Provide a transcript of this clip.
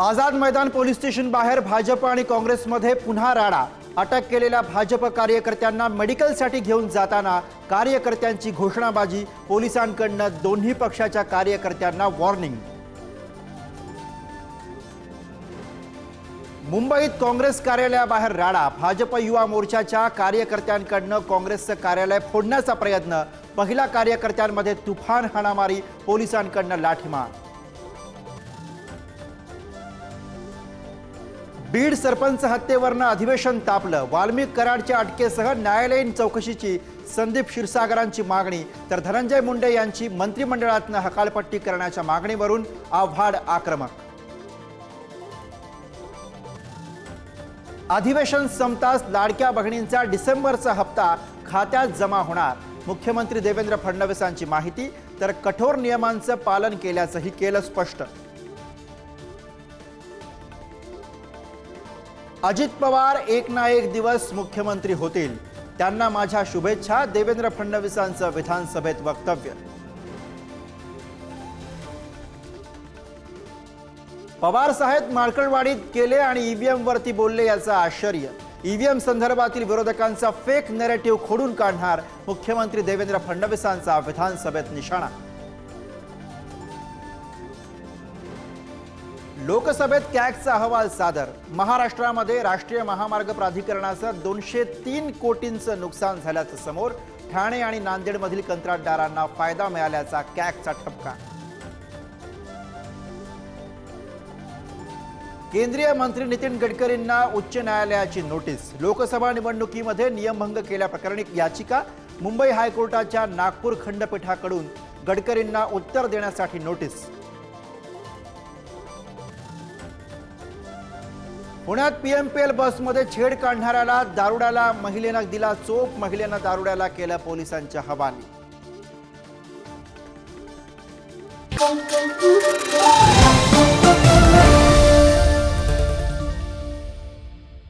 Azad Maidan police station बाहेर भाजप आणि काँग्रेसमध्ये पुन्हा राडा. अटक केलेल्या भाजप कार्यकर्त्यांना मेडिकलसाठी घेऊन जाताना कार्यकर्त्यांची घोषणाबाजी पोलिसांकडनं दोन्ही पक्षाच्या कार्यकर्त्यांना वॉर्निंग. मुंबईत काँग्रेस कार्यालयाबाहेर राडा. भाजप युवा मोर्चाच्या कार्यकर्त्यांकडनं काँग्रेसचं कार्यालय फोडण्याचा प्रयत्न. पहिल्या कार्यकर्त्यांमध्ये तुफान हाणामारी पोलिसांकडनं लाठीमार. बीड सरपंच हत्येवरनं अधिवेशन तापलं. वाल्मिक कराडच्या अटकेसह न्यायालयीन चौकशीची संदीप क्षीरसागरांची मागणी तर धनंजय मुंडे यांची मंत्रिमंडळातनं हकालपट्टी करण्याच्या मागणीवरून आव्हाड आक्रमक. अधिवेशन संपताच लाडक्या बहिणींचा डिसेंबरचा हप्ता खात्यात जमा होणार. मुख्यमंत्री देवेंद्र फडणवीसांची माहिती तर कठोर नियमांचं पालन केल्याचंही केलं स्पष्ट. अजित पवार एक ना एक दिवस मुख्यमंत्री होतील. त्यांना माझ्या शुभेच्छा देवेंद्र फडणवीसांचं विधानसभेत वक्तव्य. पवार साहेब मार्कळवाडीत केले आणि ईव्हीएम वरती बोलले याचं आश्चर्य. ईव्हीएम संदर्भातील विरोधकांचा फेक नेरेटिव्ह खोडून काढणार मुख्यमंत्री देवेंद्र फडणवीसांचा विधानसभेत निशाणा. लोकसभेत कॅगचा अहवाल सादर. महाराष्ट्रामध्ये राष्ट्रीय महामार्ग प्राधिकरणाचं दोनशे तीन कोटींचं नुकसान झाल्याचं समोर ठाणे आणि नांदेडमधील कंत्राटदारांना फायदा मिळाल्याचा कॅगचा ठपका. केंद्रीय मंत्री नितीन गडकरींना उच्च न्यायालयाची नोटीस. लोकसभा निवडणुकीमध्ये नियमभंग केल्याप्रकरणी याचिका मुंबई हायकोर्टाच्या नागपूर खंडपीठाकडून गडकरींना उत्तर देण्यासाठी नोटीस. पुण्यात पीएमपीएल बसमध्ये छेड काढणाऱ्याला दारुड्याला महिलेनं दिला चोप महिलेनं दारुड्याला केलं पोलिसांच्या हवाली.